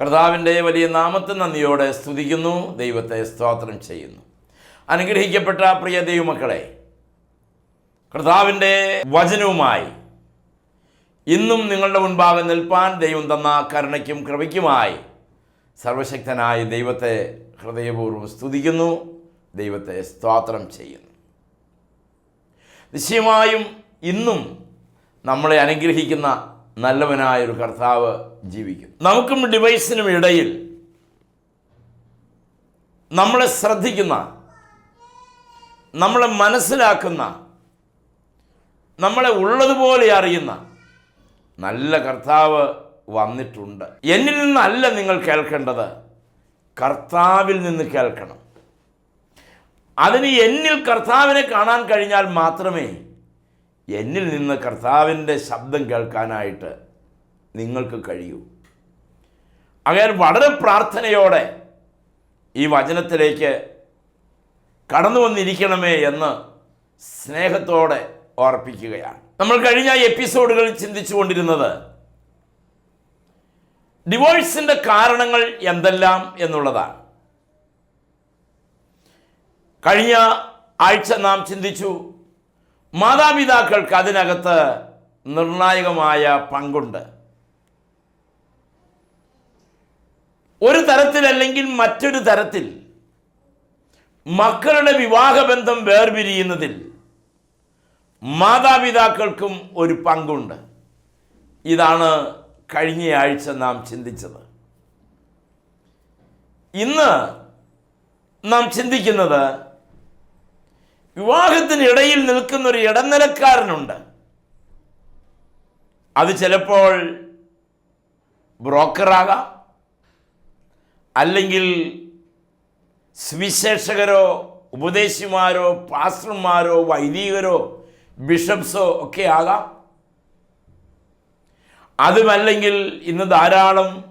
കർത്താവിന്റെ വലിയ നാമത്തെ നന്ദിയോടെ സ്തുതിക്കുന്നു ദൈവത്തെ സ്തോത്രം ചെയ്യുന്നു. അനുഗ്രഹിക്കപ്പെട്ട പ്രിയ ദൈവമക്കളെ കർത്താവിന്റെ വചനവുമായി ഇന്നും നിങ്ങളുടെ മുൻപാകെ നിൽപ്പാൻ ദൈവം തന്ന കരുണയ്ക്കും കൃപയ്ക്കുമായി സർവശക്തനായ ദൈവത്തെ ഹൃദയപൂർവം സ്തുതിക്കുന്നു ദൈവത്തെ സ്തോത്രം ചെയ്യുന്നു. നിശ്ചയമായും ഇന്നും നമ്മളെ അനുഗ്രഹിക്കുന്ന നല്ലവനായൊരു കർത്താവ് ജീവിക്കും. നമുക്കും ഡിവൈസിനും ഇടയിൽ നമ്മളെ ശ്രദ്ധിക്കുന്ന നമ്മളെ മനസ്സിലാക്കുന്ന നമ്മളെ ഉള്ളതുപോലെ അറിയുന്ന നല്ല കർത്താവ് വന്നിട്ടുണ്ട്. എന്നിൽ നിന്നല്ല നിങ്ങൾ കേൾക്കേണ്ടത്. കർത്താവിൽ നിന്ന് കേൾക്കണം. അതിന് എന്നിൽ കർത്താവിനെ കാണാൻ കഴിഞ്ഞാൽ മാത്രമേ എന്നിൽ നിന്ന് കർത്താവിന്റെ ശബ്ദം കേൾക്കാനായിട്ട് നിങ്ങൾക്ക് കഴിയൂ. അങ്ങനെ വളരെ പ്രാർത്ഥനയോടെ ഈ വചനത്തിലേക്ക് കടന്നു വന്നിരിക്കണമേ എന്ന് സ്നേഹത്തോടെ ഓർപ്പിക്കുകയാണ്. നമ്മൾ കഴിഞ്ഞ എപ്പിസോഡുകളിൽ ചിന്തിച്ചുകൊണ്ടിരുന്നത് ഡിവോഴ്സിന്റെ കാരണങ്ങൾ എന്തെല്ലാം എന്നുള്ളതാണ്. കഴിഞ്ഞ ആഴ്ച നാം ചിന്തിച്ചു മാതാപിതാക്കൾക്ക് അതിനകത്ത് നിർണായകമായ പങ്കുണ്ട്. ഒരു തരത്തിലല്ലെങ്കിൽ മറ്റൊരു തരത്തിൽ മക്കളുടെ വിവാഹബന്ധം വേർപിരിയുന്നതിൽ മാതാപിതാക്കൾക്കും ഒരു പങ്കുണ്ട്. ഇതാണ് കഴിഞ്ഞയാഴ്ച നാം ചിന്തിച്ചത്. ഇന്ന് നാം ചിന്തിക്കുന്നത് വിവാഹത്തിനിടയിൽ നിൽക്കുന്ന ഒരു ഇടനിലക്കാരനുണ്ട്. അത് ചിലപ്പോൾ ബ്രോക്കറാകാം. അല്ലെങ്കിൽ സുവിശേഷകരോ ഉപദേശിമാരോ പാസ്റ്റർമാരോ വൈദികരോ ബിഷപ്സോ ഒക്കെ ആകാം. അതുമല്ലെങ്കിൽ ഇന്ന് ധാരാളം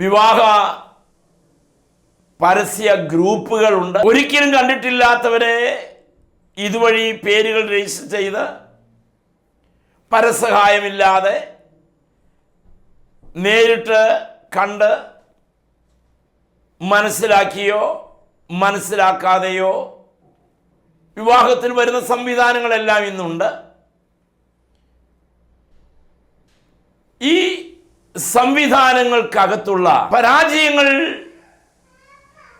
വിവാഹ പരസ്യ ഗ്രൂപ്പുകളുണ്ട്. ഒരിക്കലും കണ്ടിട്ടില്ലാത്തവരെ ഇതുവഴി പേരുകൾ രജിസ്റ്റർ ചെയ്ത് പരസഹായമില്ലാതെ നേരിട്ട് കണ്ട് മനസ്സിലാക്കിയോ മനസ്സിലാക്കാതെയോ വിവാഹത്തിൽ വരുന്ന സംവിധാനങ്ങളെല്ലാം ഇന്നുണ്ട്. ഈ സംവിധാനങ്ങൾക്കകത്തുള്ള പരാജയങ്ങൾ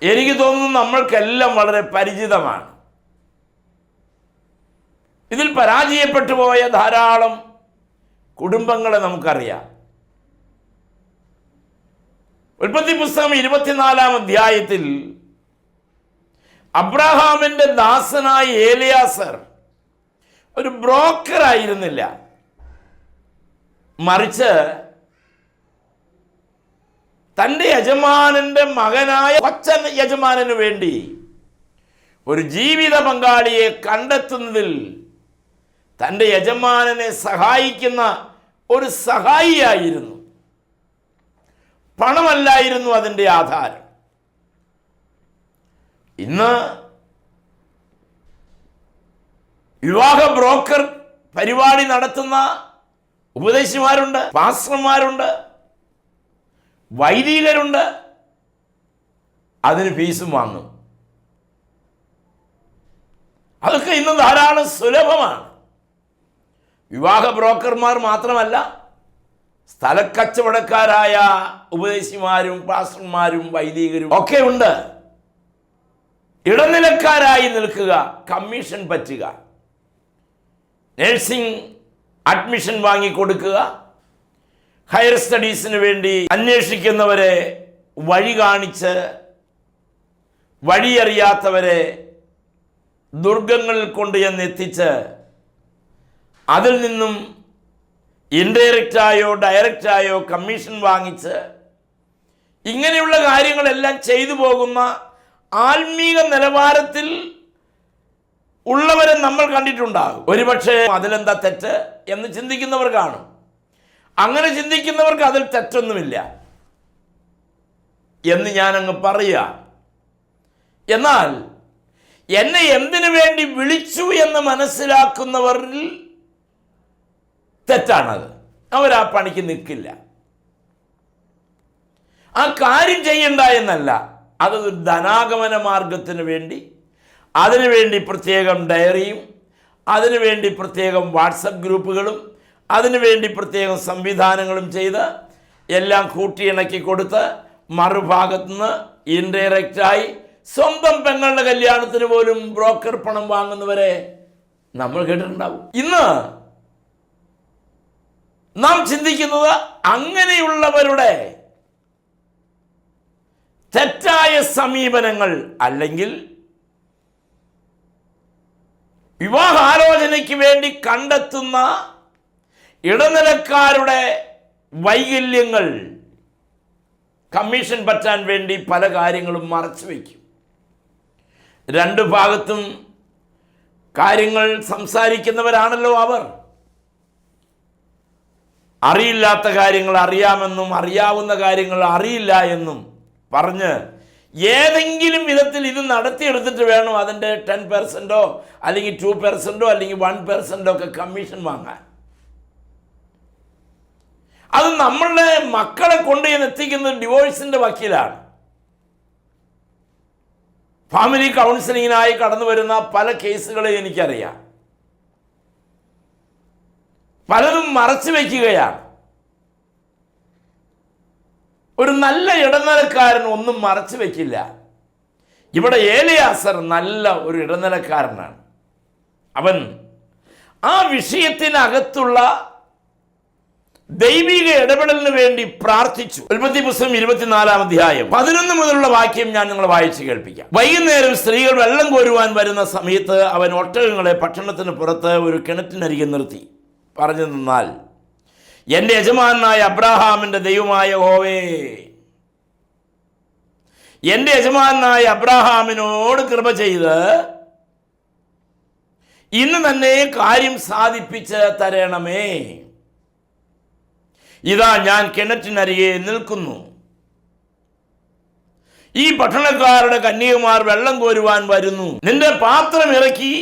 എനിക്ക് തോന്നുന്നു നമ്മൾക്കെല്ലാം വളരെ പരിചിതമാണ്. ഇതിൽ പരാജയപ്പെട്ടു പോയ ധാരാളം കുടുംബങ്ങളെ നമുക്കറിയാം. ഉൽപ്പത്തി പുസ്തകം ഇരുപത്തിനാലാം അധ്യായത്തിൽ അബ്രഹാമിന്റെ ദാസനായ ഏലിയാസർ ഒരു ബ്രോക്കർ ആയിരുന്നില്ല മറിച്ച് തന്റെ യജമാനന്റെ മകനായ കൊച്ചൻ യജമാനന് വേണ്ടി ഒരു ജീവിത പങ്കാളിയെ കണ്ടെത്തുന്നതിൽ തന്റെ യജമാനനെ സഹായിക്കുന്ന ഒരു സഹായിയായിരുന്നു. പണമല്ലായിരുന്നു അതിന്റെ ആധാരം. ഇന്ന് വിവാഹ ബ്രോക്കർ പരിപാടി നടത്തുന്ന ഉപദേശിമാരുണ്ട് പാസ്റ്റർമാരുണ്ട്. വൈദികരുണ്ട് അതിന് ഫീസും വാങ്ങും. അതൊക്കെ ഇന്ന് ധാരാളം സുലഭമാണ്. വിവാഹ ബ്രോക്കർമാർ മാത്രമല്ല സ്ഥലക്കച്ചവടക്കാരായ ഉപദേശിമാരും പാസ്റ്റർമാരും വൈദികരും ഒക്കെ ഉണ്ട്. ഇടനിലക്കാരായി നിൽക്കുക കമ്മീഷൻ പറ്റുക. നഴ്സിംഗ് അഡ്മിഷൻ വാങ്ങിക്കൊടുക്കുക ഹയർ സ്റ്റഡീസിന് വേണ്ടി അന്വേഷിക്കുന്നവരെ വഴി കാണിച്ച് വഴിയറിയാത്തവരെ ദുർഗങ്ങളിൽ കൊണ്ട് എത്തിച്ച് അതിൽ നിന്നും ഇൻഡയറക്റ്റായോ ഡയറക്റ്റായോ കമ്മീഷൻ വാങ്ങിച്ച് ഇങ്ങനെയുള്ള കാര്യങ്ങളെല്ലാം ചെയ്തു പോകുന്ന ആത്മീക നിലവാരത്തിൽ ഉള്ളവരെ നമ്മൾ കണ്ടിട്ടുണ്ടാകും. ഒരുപക്ഷെ അതിലെന്താ തെറ്റ് എന്ന് ചിന്തിക്കുന്നവർ കാണും. അങ്ങനെ ചിന്തിക്കുന്നവർക്ക് അതിൽ തെറ്റൊന്നുമില്ല. എന്ന് ഞാൻ അങ്ങ് പറയുക. എന്നാൽ എന്നെ എന്തിനു വേണ്ടി വിളിച്ചു എന്ന് മനസ്സിലാക്കുന്നവരിൽ തെറ്റാണത്. അവർ ആ പണിക്ക് നിൽക്കില്ല. ആ കാര്യം ചെയ്യണ്ട എന്നല്ല. അതൊരു ധനാഗമന മാർഗത്തിന് വേണ്ടി അതിനുവേണ്ടി പ്രത്യേകം ഡയറിയും അതിനുവേണ്ടി പ്രത്യേകം വാട്സപ്പ് ഗ്രൂപ്പുകളും അതിനുവേണ്ടി പ്രത്യേകം സംവിധാനങ്ങളും ചെയ്ത് എല്ലാം കൂട്ടിയിണക്കി കൊടുത്ത് മറുഭാഗത്തുനിന്ന് ഇൻഡയറക്റ്റായി സ്വന്തം പെങ്ങളുടെ കല്യാണത്തിന് പോലും ബ്രോക്കർ പണം വാങ്ങുന്നവരെ നമ്മൾ കേട്ടിട്ടുണ്ടാവും. ഇന്ന് നാം ചിന്തിക്കുന്നത് അങ്ങനെയുള്ളവരുടെ തെറ്റായ സമീപനങ്ങൾ അല്ലെങ്കിൽ വിവാഹാലോചനയ്ക്ക് വേണ്ടി കണ്ടെത്തുന്ന ഇടനിലക്കാരുടെ വൈകല്യങ്ങൾ കമ്മീഷൻ പറ്റാൻ വേണ്ടി പല കാര്യങ്ങളും മറച്ചു വയ്ക്കും. രണ്ട് ഭാഗത്തും കാര്യങ്ങൾ സംസാരിക്കുന്നവരാണല്ലോ അവർ. അറിയില്ലാത്ത കാര്യങ്ങൾ അറിയാമെന്നും അറിയാവുന്ന കാര്യങ്ങൾ അറിയില്ല എന്നും പറഞ്ഞ് ഏതെങ്കിലും വിധത്തിൽ ഇത് നടത്തിയെടുത്തിട്ട് വേണം അതിന്റെ ടെൻ പെർസെന്റോ അല്ലെങ്കിൽ ടു പെർസെന്റോ അല്ലെങ്കിൽ വൺ പെർസെന്റോ ഒക്കെ കമ്മീഷൻ വാങ്ങാൻ. അത് നമ്മളുടെ മക്കളെ കൊണ്ട് ഞാൻ എത്തിക്കുന്നത് ഡിവോഴ്സിന്റെ വക്കീലാണ്. ഫാമിലി കൗൺസിലിങ്ങിനായി കടന്നു വരുന്ന പല കേസുകളെ എനിക്കറിയാം. പലതും മറച്ചു വയ്ക്കുകയാണ് ഒരു നല്ല ഇടനിലക്കാരൻ ഒന്നും മറച്ചു വയ്ക്കില്ല ഇവിടെ ഏലിയാസർ നല്ല ഒരു ഇടനിലക്കാരനാണ്. അവൻ ആ വിഷയത്തിനകത്തുള്ള ദൈവിക ഇടപെടലിന് വേണ്ടി പ്രാർത്ഥിച്ചു. ഉൽപ്പത്തി പുസ്തകം ഇരുപത്തിനാലാം അധ്യായം. പതിനൊന്ന് മുതലുള്ള വാക്യം ഞാൻ നിങ്ങളെ വായിച്ചു കേൾപ്പിക്കാം. വൈകുന്നേരം സ്ത്രീകൾ വെള്ളം കോരുവാൻ വരുന്ന സമയത്ത് അവൻ ഒട്ടകങ്ങളെ പട്ടണത്തിന് പുറത്ത് ഒരു കിണറ്റിനരികെ നിർത്തി. പറഞ്ഞു നിന്നാൽ എന്റെ യജമാനായ അബ്രാഹാമിന്റെ ദൈവമായ ഹോവേ എന്റെ യജമാനായ അബ്രാഹാമിനോട് കൃപ ചെയ്ത് ഇന്ന് തന്നെ കാര്യം സാധിപ്പിച്ച് തരണമേ. ഇതാ ഞാൻ കിണറ്റിനരികെ നിൽക്കുന്നു. ഈ പട്ടണക്കാരുടെ കന്യകുമാർ വെള്ളം കോരുവാൻ വരുന്നു. നിന്റെ പാത്രം ഇറക്കി.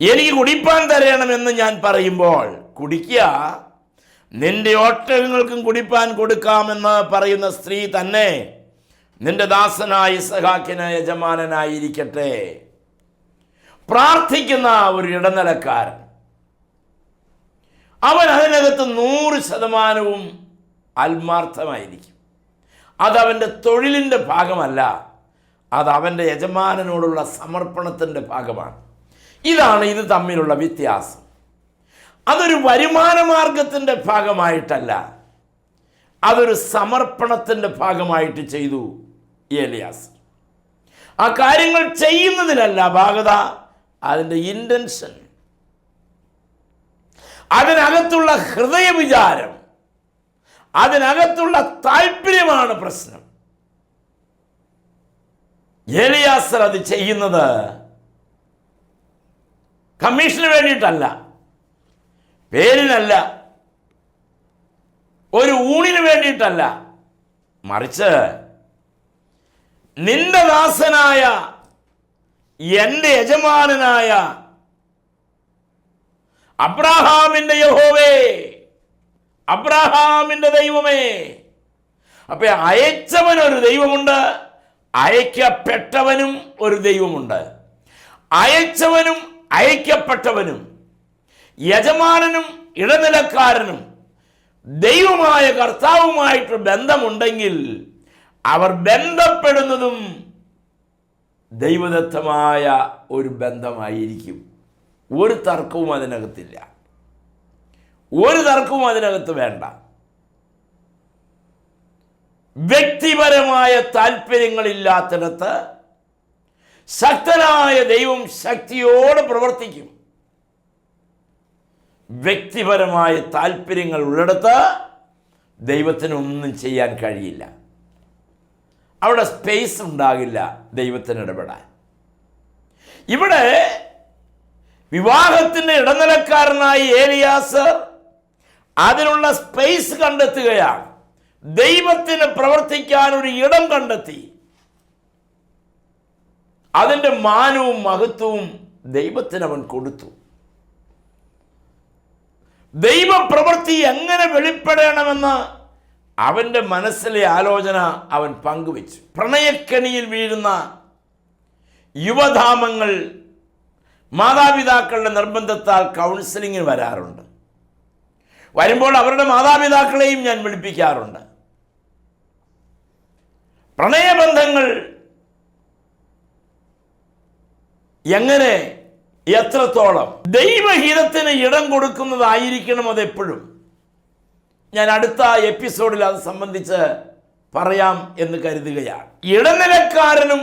എനിക്ക് കുടിപ്പാൻ തരണമെന്ന് ഞാൻ പറയുമ്പോൾ കുടിക്കുക. നിന്റെ ഒട്ടകങ്ങൾക്കും കുടിപ്പാൻ കൊടുക്കാമെന്ന് പറയുന്ന സ്ത്രീ തന്നെ നിന്റെ ദാസനായ സഹാക്കിന് യജമാനനായിരിക്കട്ടെ. പ്രാർത്ഥിക്കുന്ന ഒരു ഇടനിലക്കാരൻ. അവൻ അതിനകത്ത് നൂറ് ശതമാനവും ആത്മാർത്ഥമായിരിക്കും. അതവന്റെ തൊഴിലിന്റെ ഭാഗമല്ല അത് അവന്റെ യജമാനനോടുള്ള സമർപ്പണത്തിന്റെ ഭാഗമാണ്. ഇതാണ് ഇത് തമ്മിലുള്ള വ്യത്യാസം. അതൊരു വരുമാന മാർഗത്തിന്റെ ഭാഗമായിട്ടല്ല അതൊരു സമർപ്പണത്തിന്റെ ഭാഗമായിട്ട് ചെയ്തു ഏലിയാസ്. ആ കാര്യങ്ങൾ ചെയ്യുന്നതിലല്ല ഭാഗത അതിന്റെ ഇന്റൻഷൻ അതിനകത്തുള്ള ഹൃദയ വിചാരം അതിനകത്തുള്ള താല്പര്യമാണ് പ്രശ്നം. ഏലിയാസർ അത് ചെയ്യുന്നത് കമ്മീഷന് വേണ്ടിയിട്ടല്ല പേരിനല്ല ഒരു ഊണിന് വേണ്ടിയിട്ടല്ല. മറിച്ച് നിന്റെ ദാസനായ എന്റെ യജമാനനായ അബ്രാഹാമിന്റെ യഹോവേ അബ്രാഹാമിന്റെ ദൈവമേ. അപ്പൊ അയച്ചവൻ ഒരു ദൈവമുണ്ട് അയക്കപ്പെട്ടവനും ഒരു ദൈവമുണ്ട്. അയച്ചവനും അയക്കപ്പെട്ടവനും യജമാനനും ഇടനിലക്കാരനും ദൈവമായ കർത്താവുമായിട്ട് ബന്ധമുണ്ടെങ്കിൽ അവർ ബന്ധപ്പെടുന്നതും ദൈവദത്തമായ ഒരു ബന്ധമായിരിക്കും. ഒരു തർക്കവും അതിനകത്തില്ല. ഒരു തർക്കവും അതിനകത്ത് വേണ്ട. വ്യക്തിപരമായ താല്പര്യങ്ങളില്ലാത്തിടത്ത് ശക്തനായ ദൈവം ശക്തിയോടെ പ്രവർത്തിക്കും. വ്യക്തിപരമായ താല്പര്യങ്ങൾ ഉള്ളിടത്ത് ദൈവത്തിന് ഒന്നും ചെയ്യാൻ കഴിയില്ല. അവിടെ സ്പേസ് ഉണ്ടാകില്ല ദൈവത്തിന് ഇടപെടാൻ ഇവിടെ വിവാഹത്തിന്റെ ഇടനിലക്കാരനായി ഏലിയാസ് അതിനുള്ള സ്പേസ് കണ്ടെത്തുകയാണ്. ദൈവത്തിന് പ്രവർത്തിക്കാൻ ഒരു ഇടം കണ്ടെത്തി. അതിന്റെ മാനവും മഹത്വവും ദൈവത്തിന് അവൻ കൊടുത്തു. ദൈവപ്രവൃത്തി എങ്ങനെ വെളിപ്പെടണമെന്ന് അവന്റെ മനസ്സിലെ ആലോചന അവൻ പങ്കുവെച്ചു. പ്രണയക്കണിയിൽ വീഴുന്ന യുവധാമങ്ങൾ മാതാപിതാക്കളുടെ നിർബന്ധത്താൽ കൗൺസിലിങ്ങിന് വരാറുണ്ട്. വരുമ്പോൾ അവരുടെ മാതാപിതാക്കളെയും ഞാൻ വിളിപ്പിക്കാറുണ്ട്. പ്രണയബന്ധങ്ങൾ എങ്ങനെ എത്രത്തോളം ദൈവഹിതത്തിന് ഇടം കൊടുക്കുന്നതായിരിക്കണം അതെപ്പോഴും ഞാൻ അടുത്ത എപ്പിസോഡിൽ അത് സംബന്ധിച്ച് പറയാം എന്ന് കരുതുകയാണ്. ഇടനിലക്കാരനും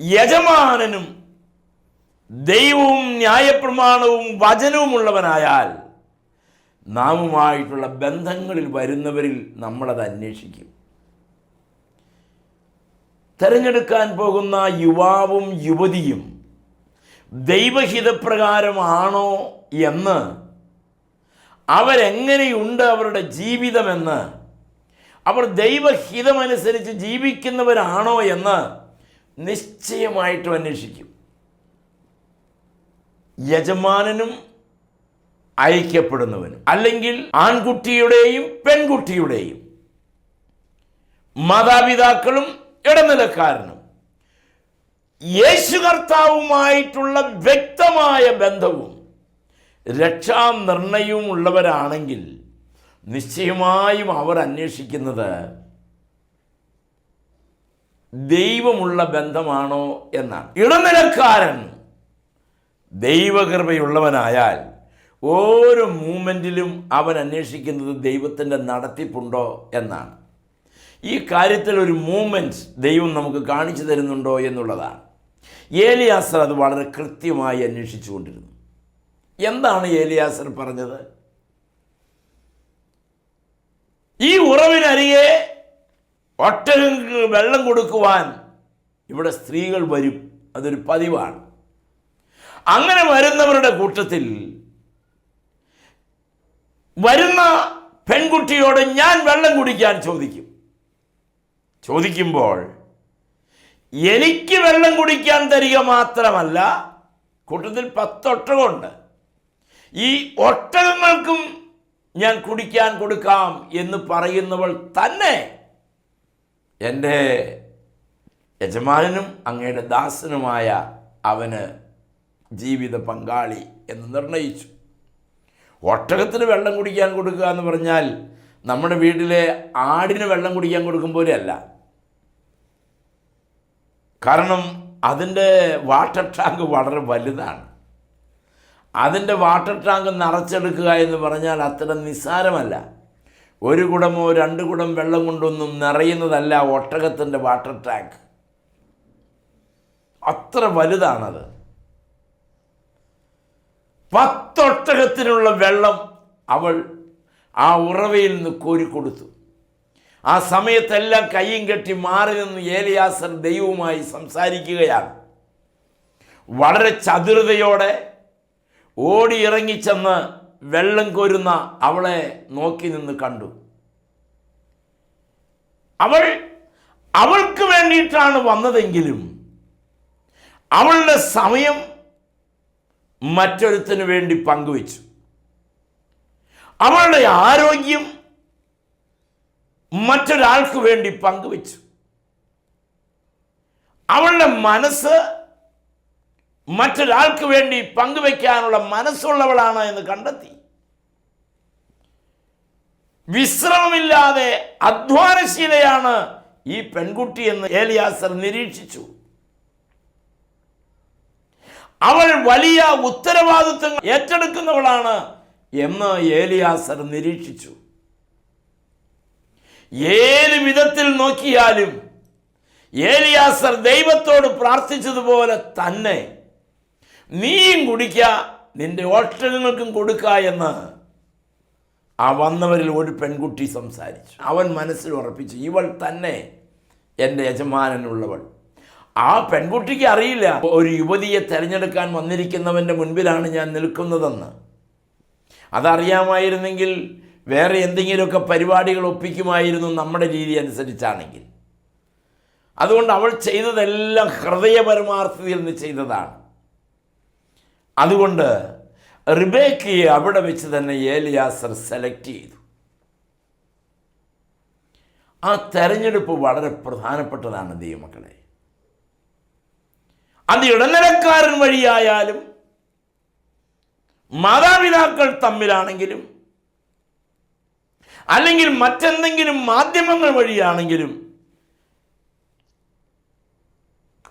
യജമാനനും ദൈവവും ന്യായപ്രമാണവും വചനവുമുള്ളവനായാൽ നാമുമായിട്ടുള്ള ബന്ധങ്ങളിൽ വരുന്നവരിൽ നമ്മളത് അന്വേഷിക്കും. തെരഞ്ഞെടുക്കാൻ പോകുന്ന യുവാവും യുവതിയും ദൈവഹിതപ്രകാരമാണോ എന്ന് അവരെങ്ങനെയുണ്ട് അവരുടെ ജീവിതമെന്ന് അവർ ദൈവഹിതമനുസരിച്ച് ജീവിക്കുന്നവരാണോ എന്ന് നിശ്ചയമായിട്ടും അന്വേഷിക്കും. യജമാനനും അയക്കപ്പെടുന്നവനും. അല്ലെങ്കിൽ ആൺകുട്ടിയുടെയും പെൺകുട്ടിയുടെയും. മാതാപിതാക്കളും ഇടനിലക്കാരനും. യേശു കർത്താവുമായിട്ടുള്ള വ്യക്തമായ ബന്ധവും രക്ഷാനിർണയവും ഉള്ളവരാണെങ്കിൽ നിശ്ചയമായും അവർ അന്വേഷിക്കുന്നത് ദൈവമുള്ള ബന്ധമാണോ എന്നാണ്. ഇടനിലക്കാരൻ ദൈവകൃപയുള്ളവനായാൽ ഓരോ മൂമെന്റിലും അവൻ അന്വേഷിക്കുന്നത് ദൈവത്തിന്റെ നടത്തിപ്പുണ്ടോ എന്നാണ്. ഈ കാര്യത്തിൽ ഒരു മൂമെന്റ് ദൈവം നമുക്ക് കാണിച്ചു തരുന്നുണ്ടോ എന്നുള്ളതാണ്. ഏലിയാസർ അത് വളരെ കൃത്യമായി അന്വേഷിച്ചു കൊണ്ടിരുന്നു. എന്താണ് ഏലിയാസർ പറഞ്ഞത്? ഈ ഉറവിനരികെ ഒട്ടകങ്ങൾക്ക് വെള്ളം കൊടുക്കുവാൻ ഇവിടെ സ്ത്രീകൾ വരും. അതൊരു പതിവാണ്. അങ്ങനെ വരുന്നവരുടെ കൂട്ടത്തിൽ വരുന്ന പെൺകുട്ടിയോട് ഞാൻ വെള്ളം കുടിക്കാൻ ചോദിക്കും. ചോദിക്കുമ്പോൾ എനിക്ക് വെള്ളം കുടിക്കാൻ തരിക മാത്രമല്ല കൂട്ടത്തിൽ പത്തൊട്ടകമുണ്ട്. ഈ ഒട്ടകങ്ങൾക്കും ഞാൻ കുടിക്കാൻ കൊടുക്കാം എന്ന് പറയുന്നവൾ തന്നെ എന്റെ യജമാനും അങ്ങയുടെ ദാസനുമായ അവന് ജീവിത പങ്കാളി എന്ന് നിർണയിച്ചു. ഒട്ടകത്തിന് വെള്ളം കുടിക്കാൻ കൊടുക്കുക എന്ന് പറഞ്ഞാൽ നമ്മുടെ വീട്ടിലെ ആടിന് വെള്ളം കുടിക്കാൻ കൊടുക്കും പോലെയല്ല. കാരണം അതിന്റെ വാട്ടർ ടാങ്ക് വളരെ വലുതാണ്. അതിന്റെ വാട്ടർ ടാങ്ക് നിറച്ചെടുക്കുക എന്ന് പറഞ്ഞാൽ അത്ര നിസ്സാരമല്ല. ഒരു കുടമോ രണ്ട് കുടം വെള്ളം കൊണ്ടൊന്നും നിറയുന്നതല്ല ഒട്ടകത്തിന്റെ വാട്ടർ ടാങ്ക്. അത്ര വലുതാണത്. പത്തൊട്ടകത്തിനുള്ള വെള്ളം അവൾ ആ ഉറവയിൽ നിന്ന് കോരിക്കൊടുത്തു. ആ സമയത്തെല്ലാം കയ്യും കെട്ടി മാറി നിന്ന് ഏലിയാസർ ദൈവവുമായി സംസാരിക്കുകയാണ്. വളരെ ചതുരതയോടെ ഓടി ഇറങ്ങിച്ചെന്ന് വെള്ളം കോരുന്ന അവളെ നോക്കി നിന്ന് കണ്ടു. അവൾ അവൾക്ക് വേണ്ടിയിട്ടാണ് വന്നതെങ്കിലും അവളുടെ സമയം മറ്റൊരുത്തിന് വേണ്ടി പങ്കുവച്ചു. അവളുടെ ആരോഗ്യം മറ്റൊരാൾക്ക് വേണ്ടി പങ്കുവച്ചു. അവളുടെ മനസ്സ് മറ്റൊരാൾക്ക് വേണ്ടി പങ്കുവെക്കാനുള്ള മനസ്സുള്ളവളാണ് എന്ന് കണ്ടെത്തി. വിശ്രമമില്ലാതെ അധ്വാനശീലയാണ് ഈ പെൺകുട്ടി എന്ന് ഏലിയാസർ നിരീക്ഷിച്ചു. അവൾ വലിയ ഉത്തരവാദിത്വങ്ങൾ ഏറ്റെടുക്കുന്നവളാണ് എന്ന് ഏലിയാസർ നിരീക്ഷിച്ചു. ഏത് വിധത്തിൽ നോക്കിയാലും ഏലിയാസർ ദൈവത്തോട് പ്രാർത്ഥിച്ചതുപോലെ തന്നെ നീയും കുടിക്ക നിന്റെ ഓഷ്ടകങ്ങൾക്കും കൊടുക്ക എന്ന് ആ വന്നവരിൽ ഒരു പെൺകുട്ടി സംസാരിച്ചു. അവൻ മനസ്സിൽ ഉറപ്പിച്ചു ഇവൾ തന്നെ എന്റെ യജമാനനുള്ളവൾ. ആ പെൺകുട്ടിക്ക് അറിയില്ല. ഒരു യുവതിയെ തിരഞ്ഞെടുക്കാൻ വന്നിരിക്കുന്നവന്റെ മുൻപിലാണ് ഞാൻ നിൽക്കുന്നതെന്ന്. അതറിയാമായിരുന്നെങ്കിൽ വേറെ എന്തെങ്കിലുമൊക്കെ പരിപാടികൾ ഒപ്പിക്കുമായിരുന്നു നമ്മുടെ രീതി അനുസരിച്ചാണെങ്കിൽ. അതുകൊണ്ട് അവൾ ചെയ്തതെല്ലാം ഹൃദയപരമാർത്ഥതയിൽ നിന്ന് ചെയ്തതാണ്. അതുകൊണ്ട് റിബേക്കയെ അവിടെ വെച്ച് തന്നെ ഏലിയാസർ സെലക്ട് ചെയ്തു. ആ തെരഞ്ഞെടുപ്പ് വളരെ പ്രധാനപ്പെട്ടതാണ് ദൈവമക്കളെ. അത് ഇടനിലക്കാരൻ വഴിയായാലും മാതാപിതാക്കൾ തമ്മിലാണെങ്കിലും അല്ലെങ്കിൽ മറ്റെന്തെങ്കിലും മാധ്യമങ്ങൾ വഴിയാണെങ്കിലും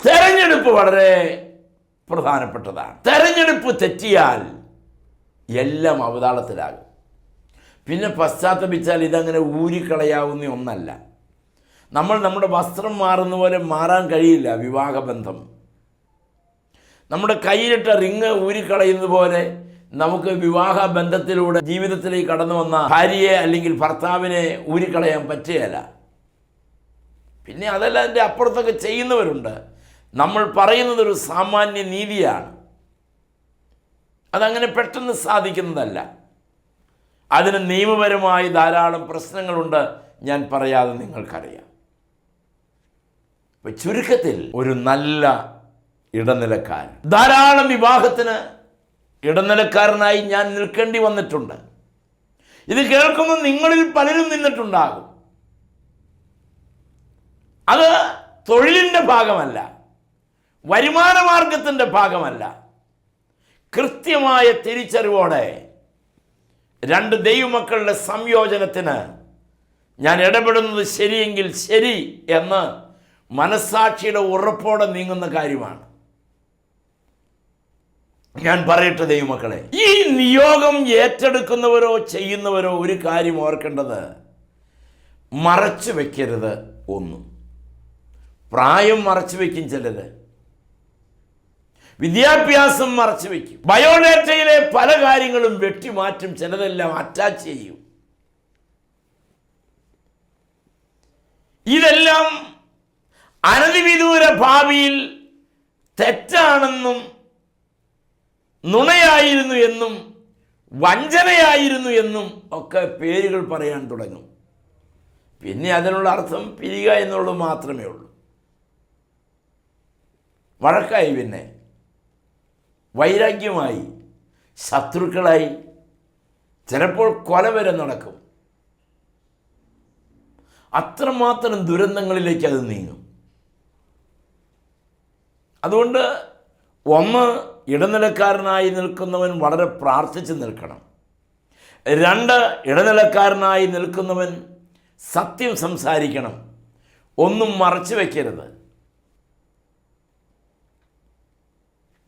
തെരഞ്ഞെടുപ്പ് വളരെ പ്രധാനപ്പെട്ടതാണ്. തെരഞ്ഞെടുപ്പ് തെറ്റിയാൽ എല്ലാം അവതാളത്തിലാകും. പിന്നെ പശ്ചാത്തപിച്ചാൽ ഇതങ്ങനെ ഊരിക്കളയാവുന്ന ഒന്നല്ല. നമ്മൾ നമ്മുടെ വസ്ത്രം മാറുന്ന പോലെ മാറാൻ കഴിയില്ല വിവാഹബന്ധം. നമ്മുടെ കയ്യിലിട്ട റിങ് ഊരിക്കളയുന്നത് പോലെ നമുക്ക് വിവാഹ ബന്ധത്തിലൂടെ ജീവിതത്തിലേക്ക് കടന്നു വന്ന ഭാര്യയെ അല്ലെങ്കിൽ ഭർത്താവിനെ ഊരിക്കളയാൻ പറ്റുകയില്ല. പിന്നെ അതല്ല അതിന്റെ അപ്പുറത്തൊക്കെ ചെയ്യുന്നവരുണ്ട്. നമ്മൾ പറയുന്നത് ഒരു സാമാന്യ നീതിയാണ്. അതങ്ങനെ പെട്ടെന്ന് സാധിക്കുന്നതല്ല. അതിന് നിയമപരമായി ധാരാളം പ്രശ്നങ്ങളുണ്ട് ഞാൻ പറയാതെ നിങ്ങൾക്കറിയാം. ചുരുക്കത്തിൽ ഒരു നല്ല ഇടനിലക്കാരൻ. ധാരാളം വിവാഹത്തിന് ഇടനിലക്കാരനായി ഞാൻ നിൽക്കേണ്ടി വന്നിട്ടുണ്ട്. ഇത് കേൾക്കുമ്പോൾ നിങ്ങളിൽ പലരും നിന്നിട്ടുണ്ടാകും. അത് തൊഴിലിന്റെ ഭാഗമല്ല വരുമാനമാർഗത്തിന്റെ ഭാഗമല്ല. കൃത്യമായ തിരിച്ചറിവോടെ രണ്ട് ദൈവമക്കളുടെ സംയോജനത്തിന് ഞാൻ ഇടപെടുന്നത് ശരിയെങ്കിൽ ശരി എന്ന് മനസ്സാക്ഷിയുടെ ഉറപ്പോടെ നീങ്ങുന്ന കാര്യമാണ്. ഞാൻ പറയട്ടെ ദൈവമക്കളെ ഈ നിയോഗം ഏറ്റെടുക്കുന്നവരോ ചെയ്യുന്നവരോ ഒരു കാര്യം ഓർക്കേണ്ടത് മറച്ചു വയ്ക്കരുത് ഒന്നും. പ്രായം മറച്ചു വയ്ക്കും ചിലത് വിദ്യാഭ്യാസം മറച്ചു വയ്ക്കും ബയോഡേറ്റയിലെ പല കാര്യങ്ങളും വെട്ടിമാറ്റും ചിലതെല്ലാം അറ്റാച്ച് ചെയ്യും. ഇതെല്ലാം അനധിവിദൂര ഭാവിയിൽ തെറ്റാണെന്നും നുണയായിരുന്നു എന്നും വഞ്ചനയായിരുന്നു എന്നും ഒക്കെ പേരുകൾ പറയാൻ തുടങ്ങും. പിന്നെ അതിനുള്ള അർത്ഥം പിരിക എന്നുള്ളത് മാത്രമേ ഉള്ളൂ. വഴക്കായി പിന്നെ. വൈരാഗ്യമായി ശത്രുക്കളായി ചിലപ്പോൾ കൊല വരെ നടക്കും. അത്രമാത്രം ദുരന്തങ്ങളിലേക്ക് അത് നീങ്ങും. അതുകൊണ്ട് ഒന്ന് ഇടനിലക്കാരനായി നിൽക്കുന്നവൻ വളരെ പ്രാർത്ഥിച്ച് നിൽക്കണം. രണ്ട് ഇടനിലക്കാരനായി നിൽക്കുന്നവൻ സത്യം സംസാരിക്കണം. ഒന്നും മറച്ചു വയ്ക്കരുത്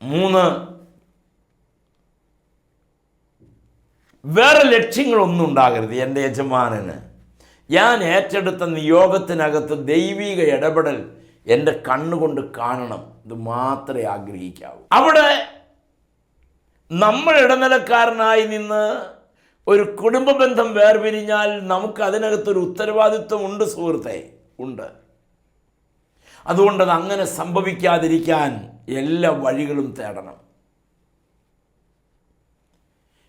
മൂന്ന് വേറെ ലക്ഷ്യങ്ങളൊന്നും ഉണ്ടാകരുത് എന്റെ യജമാനന്. ഞാൻ ഏറ്റെടുത്ത നിയോഗത്തിനകത്ത് ദൈവിക ഇടപെടൽ എന്റെ കണ്ണുകൊണ്ട് കാണണം. ഇത് മാത്രമേ ആഗ്രഹിക്കാവൂ. അവിടെ നമ്മൾ ഇടനിലക്കാരനായി നിന്ന് ഒരു കുടുംബ ബന്ധം വേർപിരിഞ്ഞാൽ നമുക്ക് അതിനകത്തൊരു ഉത്തരവാദിത്വം ഉണ്ട് സുഹൃത്തെ. ഉണ്ട്. അതുകൊണ്ട് അത് അങ്ങനെ സംഭവിക്കാതിരിക്കാൻ എല്ലാ വഴികളും തേടണം.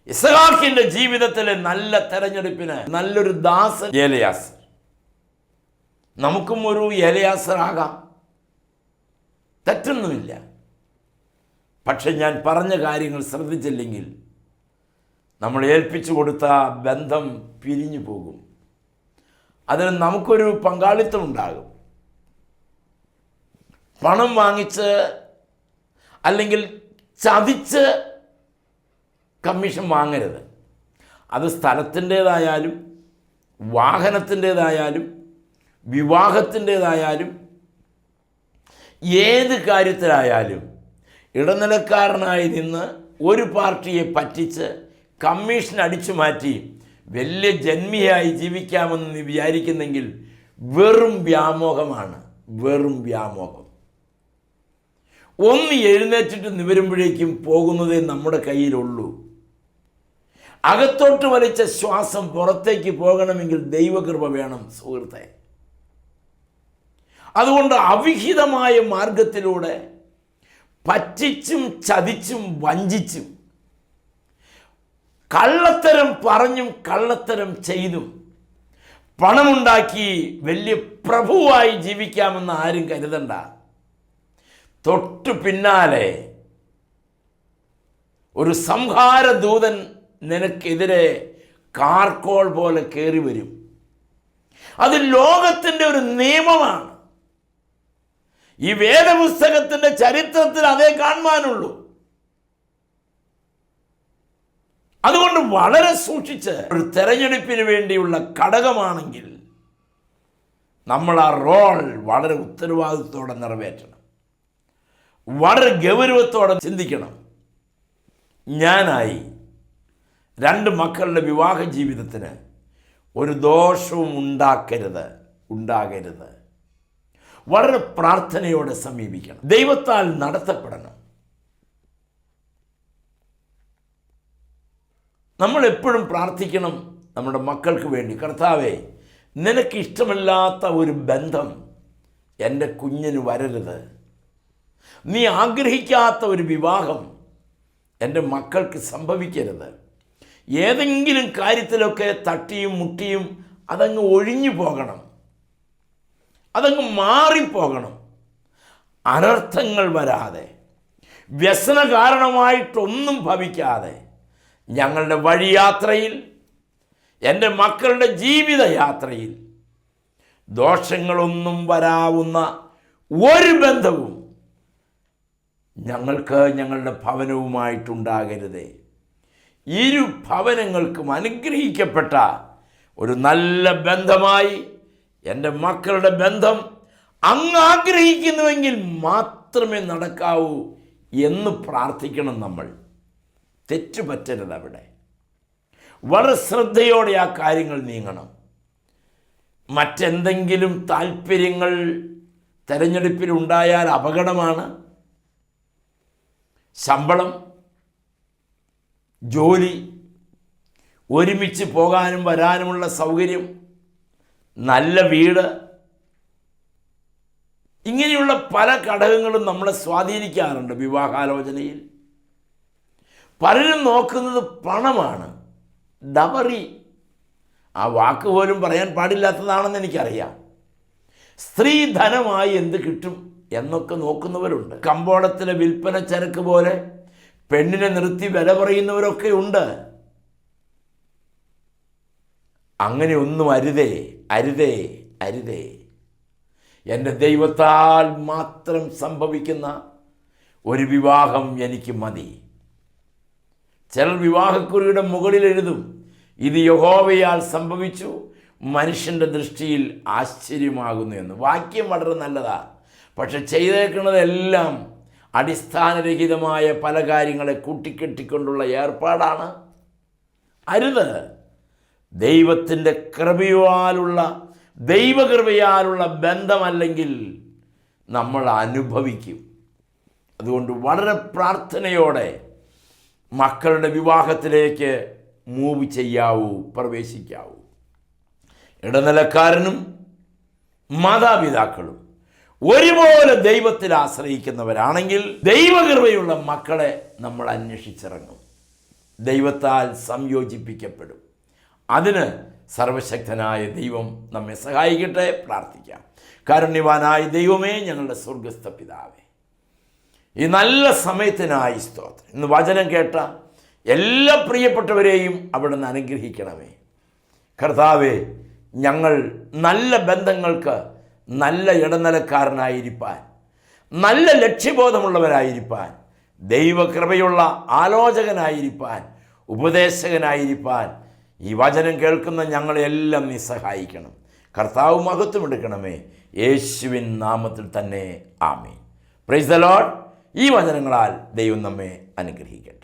ഇസഹാക്കിന്റെ ജീവിതത്തിലെ നല്ല തെരഞ്ഞെടുപ്പിന് നല്ലൊരു ദാസൻ ഏലയാസർ നമുക്കും ഒരു ഏലയാസർ ആകാം തെറ്റൊന്നുമില്ല. പക്ഷെ ഞാൻ പറഞ്ഞ കാര്യങ്ങൾ ശ്രദ്ധിച്ചില്ലെങ്കിൽ നമ്മൾ ഏൽപ്പിച്ചു കൊടുത്ത ബന്ധം പിരിഞ്ഞു പോകും. അതിന് നമുക്കൊരു പങ്കാളിത്തം ഉണ്ടാകും. പണം വാങ്ങിച്ച് അല്ലെങ്കിൽ ചതിച്ച് കമ്മീഷൻ വാങ്ങരുത്. അത് സ്ഥലത്തിന്റേതായാലും വാഹനത്തിന്റേതായാലും വിവാഹത്തിന്റേതായാലും ഏത് കാര്യത്തിലായാലും ഇടനിലക്കാരനായി നിന്ന് ഒരു പാർട്ടിയെ പറ്റിച്ച് കമ്മീഷൻ അടിച്ചു മാറ്റി വലിയ ജന്മിയായി ജീവിക്കാമെന്ന് നീ വിചാരിക്കുന്നെങ്കിൽ വെറും വ്യാമോഹമാണ് വെറും വ്യാമോഹം. ഒന്ന് എഴുന്നേറ്റിട്ട് നിവരുമ്പോഴേക്കും പോകുന്നതേ നമ്മുടെ കയ്യിലുള്ളൂ. അകത്തോട്ട് വലിച്ച ശ്വാസം പുറത്തേക്ക് പോകണമെങ്കിൽ ദൈവകൃപ വേണം സുഹൃത്തെ. അതുകൊണ്ട് അവിഹിതമായ മാർഗത്തിലൂടെ പറ്റിച്ചും ചതിച്ചും വഞ്ചിച്ചും കള്ളത്തരം പറഞ്ഞും കള്ളത്തരം ചെയ്തും പണമുണ്ടാക്കി വലിയ പ്രഭുവായി ജീവിക്കാമെന്ന് ആരും കരുതണ്ട. തൊട്ടു പിന്നാലെ ഒരു സംഹാരദൂതൻ നിനക്കെതിരെ കാർക്കോൾ പോലെ കയറി വരും. അത് ലോകത്തിന്റെ ഒരു നിയമമാണ്. ഈ വേദപുസ്തകത്തിന്റെ ചരിത്രത്തിൽ അതേ കാണുവാനുള്ളൂ. അതുകൊണ്ട് വളരെ സൂക്ഷിച്ച് ഒരു തെരഞ്ഞെടുപ്പിന് വേണ്ടിയുള്ള ഘടകമാണെങ്കിൽ നമ്മൾ ആ റോൾ വളരെ ഉത്തരവാദിത്വത്തോടെ നിറവേറ്റണം. വളരെ ഗൗരവത്തോടെ ചിന്തിക്കണം. ഞാനായി രണ്ട് മക്കളുടെ വിവാഹ ജീവിതത്തിന് ഒരു ദോഷവും ഉണ്ടാക്കരുത് ഉണ്ടാകരുത്. വളരെ പ്രാർത്ഥനയോടെ സമീപിക്കണം. ദൈവത്താൽ നടത്തപ്പെടണം. നമ്മൾ എപ്പോഴും പ്രാർത്ഥിക്കണം നമ്മുടെ മക്കൾക്ക് വേണ്ടി. കർത്താവേ നിനക്ക് ഇഷ്ടമല്ലാത്ത ഒരു ബന്ധം എന്റെ കുഞ്ഞിന് വരരുത്. നീ ആഗ്രഹിക്കാത്ത ഒരു വിവാഹം എന്റെ മക്കൾക്ക് സംഭവിക്കരുത്. ഏതെങ്കിലും കാര്യത്തിലൊക്കെ തട്ടിയും മുട്ടിയും അതങ്ങ് ഒഴിഞ്ഞു പോകണം. അതങ്ങ് മാറിപ്പോകണം. അനർത്ഥങ്ങൾ വരാതെ വ്യസന കാരണമായിട്ടൊന്നും ഭവിക്കാതെ ഞങ്ങളുടെ വഴിയാത്രയിൽ എന്റെ മക്കളുടെ ജീവിതയാത്രയിൽ ദോഷങ്ങളൊന്നും വരാവുന്ന ഒരു ബന്ധവും ഞങ്ങൾക്ക് ഞങ്ങളുടെ ഭവനവുമായിട്ടുണ്ടാകരുതേ. ഇരു ഭവനങ്ങൾക്കും അനുഗ്രഹിക്കപ്പെട്ട ഒരു നല്ല ബന്ധമായി എന്റെ മക്കളുടെ ബന്ധം അങ്ങ് ആഗ്രഹിക്കുന്നുവെങ്കിൽ മാത്രമേ നടക്കാവൂ എന്ന് പ്രാർത്ഥിക്കണം നമ്മൾ. തെറ്റുപറ്റരുത് അവിടെ. വളരെ ശ്രദ്ധയോടെ ആ കാര്യങ്ങൾ നീങ്ങണം. മറ്റെന്തെങ്കിലും താല്പര്യങ്ങൾ തെരഞ്ഞെടുപ്പിലുണ്ടായാൽ അപകടമാണ്. ശമ്പളം ജോലി ഒരുമിച്ച് പോകാനും വരാനുമുള്ള സൗകര്യം നല്ല വീട്. ഇങ്ങനെയുള്ള പല ഘടകങ്ങളും നമ്മളെ സ്വാധീനിക്കാറുണ്ട് വിവാഹാലോചനയിൽ. പലരും നോക്കുന്നത് പണമാണ്. ഡവറി ആ വാക്ക് പോലും പറയാൻ പാടില്ലാത്തതാണെന്ന് എനിക്കറിയാം. സ്ത്രീ ധനമായി എന്ത് കിട്ടും എന്നൊക്കെ നോക്കുന്നവരുണ്ട്. കമ്പോളത്തിലെ വിൽപ്പന ചരക്ക് പോലെ പെണ്ണിനെ നിർത്തി വില പറയുന്നവരൊക്കെ ഉണ്ട്. അങ്ങനെ ഒന്നും അരുതേ അരുതേ അരുതേ. എന്റെ ദൈവത്താൽ മാത്രം സംഭവിക്കുന്ന ഒരു വിവാഹം എനിക്ക് മതി. ചിലർ വിവാഹക്കുറിയുടെ മുകളിൽ എഴുതും ഇത് യഹോവയാൽ സംഭവിച്ചു മനുഷ്യന്റെ ദൃഷ്ടിയിൽ ആശ്ചര്യമാകുന്നു എന്ന്. വാക്യം വളരെ നല്ലതാണ് പക്ഷെ ചെയ്തേക്കുന്നതെല്ലാം അടിസ്ഥാനരഹിതമായ പല കാര്യങ്ങളെ കൂട്ടിക്കെട്ടിക്കൊണ്ടുള്ള ഏർപ്പാടാണ് അരുത്. ദൈവത്തിന്റെ കൃപയാലുള്ള ദൈവകൃപയാലുള്ള ബന്ധമല്ലെങ്കിൽ നമ്മൾ അനുഭവിക്കും. അതുകൊണ്ട് വളരെ പ്രാർത്ഥനയോടെ മക്കളുടെ വിവാഹത്തിലേക്ക് മൂവ് ചെയ്യാവൂ പ്രവേശിക്കാവൂ. ഇടനിലക്കാരനും മാതാപിതാക്കളും ഒരുപോലെ ദൈവത്തിൽ ആശ്രയിക്കുന്നവരാണെങ്കിൽ ദൈവകൃപയുള്ള മക്കളെ നമ്മൾ അന്വേഷിച്ചിറങ്ങും. ദൈവത്താൽ സംയോജിപ്പിക്കപ്പെടും. അതിന് സർവശക്തനായ ദൈവം നമ്മെ സഹായിക്കട്ടെ പ്രാർത്ഥിക്കാം. കാരുണ്യവാനായ ദൈവമേ ഞങ്ങളുടെ സ്വർഗസ്ഥ പിതാവേ. ഈ നല്ല സമയത്തിനായി സ്തോത്രം. ഇന്ന് വചനം കേട്ട എല്ലാ പ്രിയപ്പെട്ടവരെയും അവിടുന്ന് അനുഗ്രഹിക്കണമേ. കർത്താവേ ഞങ്ങൾ നല്ല ബന്ധങ്ങൾക്ക് നല്ല ഇടനിലക്കാരനായിരിക്കാൻ നല്ല ലക്ഷ്യബോധമുള്ളവരായിരിക്കാൻ ദൈവകൃപയുള്ള ആലോചകനായിരിക്കാൻ ഉപദേശകനായിരിക്കാൻ ഈ വചനം കേൾക്കുന്ന ഞങ്ങളെല്ലാം നീ സഹായിക്കണം. കർത്താവ് മഹത്വം എടുക്കണമേ. യേശുവിൻ നാമത്തിൽ തന്നെ ആമേ പ്രൈസ് ദ ലോഡ് ഈ വചനങ്ങളാൽ ദൈവം നമ്മെ അനുഗ്രഹിക്കട്ടെ.